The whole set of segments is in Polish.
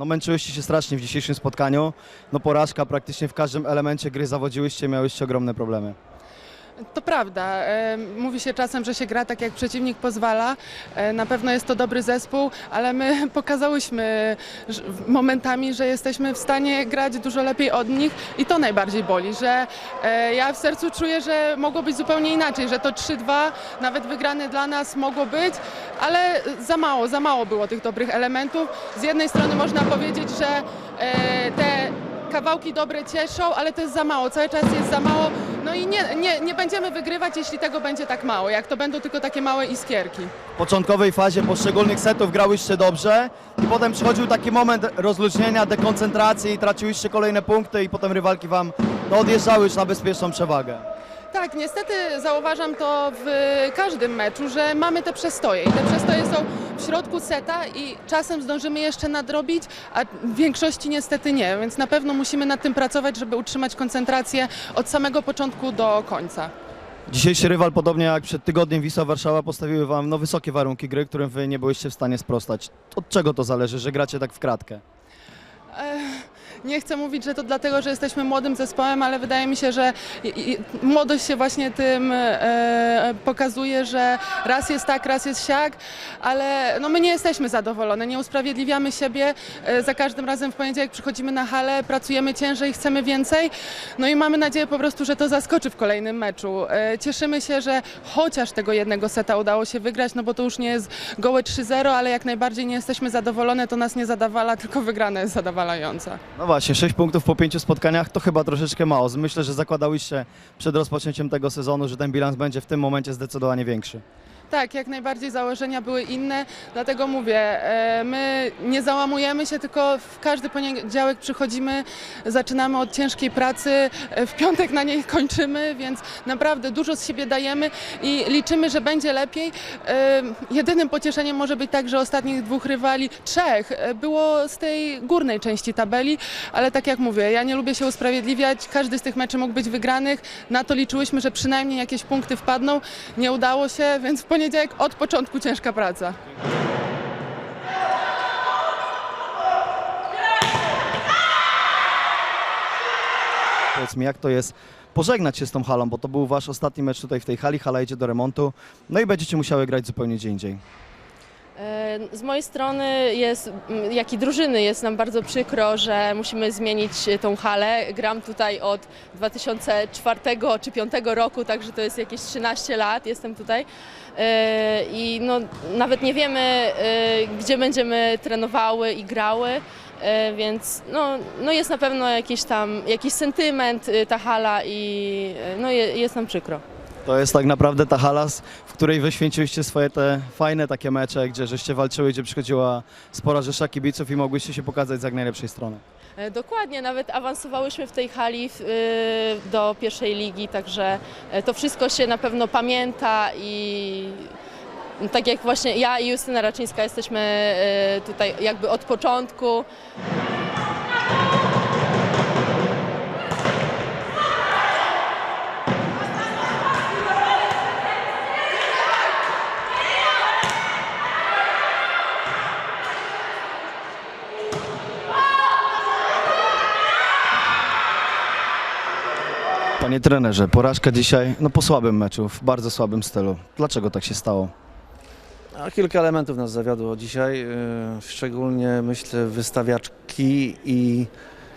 No męczyłyście się strasznie w dzisiejszym spotkaniu. No porażka praktycznie w każdym elemencie gry zawodziłyście, miałyście ogromne problemy. To prawda. E, Mówi się czasem, że się gra tak, jak przeciwnik pozwala. E, Na pewno jest to dobry zespół, ale my pokazałyśmy momentami, że jesteśmy w stanie grać dużo lepiej od nich i to najbardziej boli, że e, ja w sercu czuję, że mogło być zupełnie inaczej, że to 3-2, nawet wygrane dla nas mogło być, ale za mało, za mało było tych dobrych elementów. Z jednej strony można powiedzieć, że te kawałki dobre cieszą, ale to jest za mało, cały czas jest za mało. No i nie, nie, nie będziemy wygrywać, jeśli tego będzie tak mało, jak to będą tylko takie małe iskierki. W początkowej fazie poszczególnych setów grałyście dobrze i potem przychodził taki moment rozluźnienia, dekoncentracji, traciłyście kolejne punkty i potem rywalki wam no, odjeżdżały już na bezpieczną przewagę. Tak, niestety zauważam to w każdym meczu, że mamy te przestoje i te przestoje są w środku seta i czasem zdążymy jeszcze nadrobić, a w większości niestety nie, więc na pewno musimy nad tym pracować, żeby utrzymać koncentrację od samego początku do końca. Dzisiejszy rywal, podobnie jak przed tygodniem Wisła Warszawa, postawiły wam no, wysokie warunki gry, którym wy nie byłyście w stanie sprostać. Od czego to zależy, że gracie tak w kratkę? Nie chcę mówić, że to dlatego, że jesteśmy młodym zespołem, ale wydaje mi się, że młodość się właśnie tym e, pokazuje, że raz jest tak, raz jest siak, ale no my nie jesteśmy zadowolone, nie usprawiedliwiamy siebie. E, za każdym razem w poniedziałek przychodzimy na halę, pracujemy ciężej, chcemy więcej. No i mamy nadzieję po prostu, że to zaskoczy w kolejnym meczu. E, cieszymy się, że chociaż tego jednego seta udało się wygrać, no bo to już nie jest gołe 3-0, ale jak najbardziej nie jesteśmy zadowolone, to nas nie zadawala, tylko wygrana jest zadawalająca. No właśnie, 6 punktów po 5 spotkaniach to chyba troszeczkę mało. Myślę, że zakładałyście przed rozpoczęciem tego sezonu, że ten bilans będzie w tym momencie zdecydowanie większy. Tak, jak najbardziej założenia były inne, dlatego mówię, e, my nie załamujemy się, tylko w każdy poniedziałek przychodzimy, zaczynamy od ciężkiej pracy, e, w piątek na niej kończymy, więc naprawdę dużo z siebie dajemy i liczymy, że będzie lepiej. E, Jedynym pocieszeniem może być tak, że ostatnich dwóch rywali, trzech, było z tej górnej części tabeli, ale tak jak mówię, ja nie lubię się usprawiedliwiać, każdy z tych meczy mógł być wygranych, na to liczyłyśmy, że przynajmniej jakieś punkty wpadną, nie udało się, więc w poniedziałek od początku ciężka praca. Powiedz mi, jak to jest pożegnać się z tą halą, bo to był wasz ostatni mecz tutaj w tej hali, hala idzie do remontu, no i będziecie musiały grać zupełnie gdzie indziej. E, Z mojej strony jest, m, jak i drużyny, jest nam bardzo przykro, że musimy zmienić tą halę. Gram tutaj od 2004 czy 2005 roku, także to jest jakieś 13 lat, jestem tutaj. E, I no, nawet nie wiemy, e, gdzie będziemy trenowały i grały, więc no, no jest na pewno jakiś tam jakiś sentyment ta hala i no, je- jest nam przykro. To jest tak naprawdę ta hala, s- w której wyświęciłyście swoje te fajne takie mecze, gdzie żeście walczyły, gdzie przychodziła spora rzesza kibiców i mogłyście się pokazać z jak najlepszej strony. E, Dokładnie, nawet awansowałyśmy w tej hali y, do pierwszej ligi, także e, to wszystko się na pewno pamięta i tak jak właśnie ja i Justyna Raczyńska jesteśmy e, tutaj jakby od początku. Panie trenerze, porażka dzisiaj, no po słabym meczu, w bardzo słabym stylu. Dlaczego tak się stało? A kilka elementów nas zawiodło dzisiaj, yy, szczególnie myślę wystawiaczki i,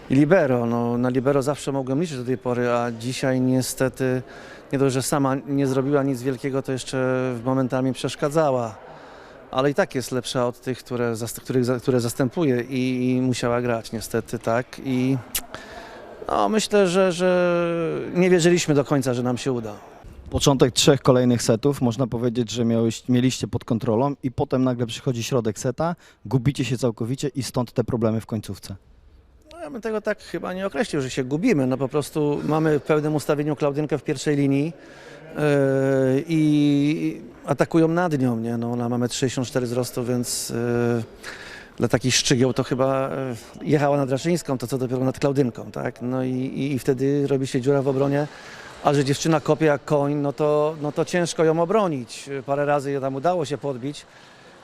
libero. No, na libero zawsze mogłem liczyć do tej pory, a dzisiaj niestety nie dość, że sama nie zrobiła nic wielkiego, to jeszcze momentami przeszkadzała. Ale i tak jest lepsza od tych, które, za- które zastępuje i, i musiała grać niestety, tak. I no, myślę, że, że nie wierzyliśmy do końca, że nam się uda. Początek trzech kolejnych setów, można powiedzieć, że miałeś, mieliście pod kontrolą i potem nagle przychodzi środek seta, gubicie się całkowicie i stąd te problemy w końcówce. No ja bym tego tak chyba nie określił, że się gubimy. No po prostu mamy w pełnym ustawieniu Klaudynkę w pierwszej linii yy, i atakują nad nią, nie? No ona ma 1,64 m wzrostu, więc yy, dla takich szczygieł to chyba yy, jechała nad Raszyńską, to co dopiero nad Klaudynką, tak? No i, i, i wtedy robi się dziura w obronie. A że dziewczyna kopie jak koń, no to, no to ciężko ją obronić. Parę razy je tam udało się podbić,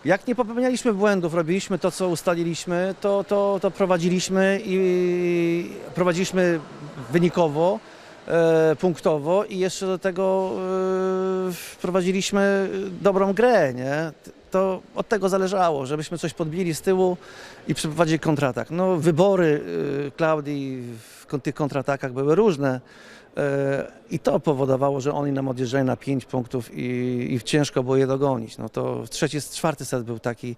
Jak nie popełnialiśmy błędów, robiliśmy to, co ustaliliśmy, to, to, to prowadziliśmy i prowadziliśmy wynikowo, e, punktowo i jeszcze do tego e, wprowadziliśmy dobrą grę, nie? To od tego zależało, żebyśmy coś podbili z tyłu i przeprowadzili kontratak. No, wybory e, Klaudii w tych kontratakach były różne. E, I to powodowało, że oni nam odjeżdżali na 5 punktów i, i ciężko było je dogonić. No to trzeci, czwarty set był taki,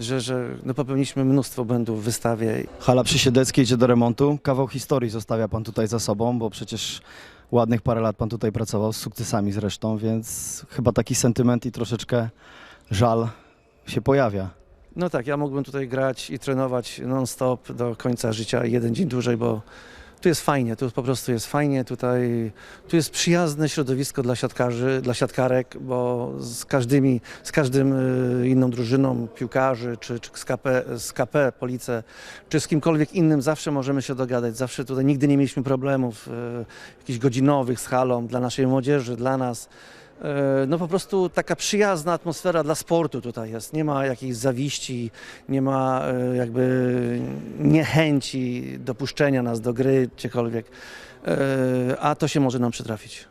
że, że no popełniliśmy mnóstwo błędów w wystawie. Hala Przysiedleckiej idzie do remontu. Kawał historii zostawia pan tutaj za sobą, bo przecież ładnych parę lat pan tutaj pracował, z sukcesami zresztą, więc chyba taki sentyment i troszeczkę żal się pojawia. No tak, ja mógłbym tutaj grać i trenować non-stop do końca życia, jeden dzień dłużej, bo tu jest fajnie, tu po prostu jest fajnie, tutaj tu jest przyjazne środowisko dla siatkarzy, dla siatkarek, bo z każdymi, z każdym y, inną drużyną piłkarzy, czy, czy z, KP, z KP, Police, czy z kimkolwiek innym zawsze możemy się dogadać, zawsze tutaj nigdy nie mieliśmy problemów y, jakichś godzinowych z halą dla naszej młodzieży, dla nas. E, No po prostu taka przyjazna atmosfera dla sportu tutaj jest. Nie ma jakiejś zawiści, nie ma e, jakby niechęci dopuszczenia nas do gry gdziekolwiek, E, a to się może nam przytrafić.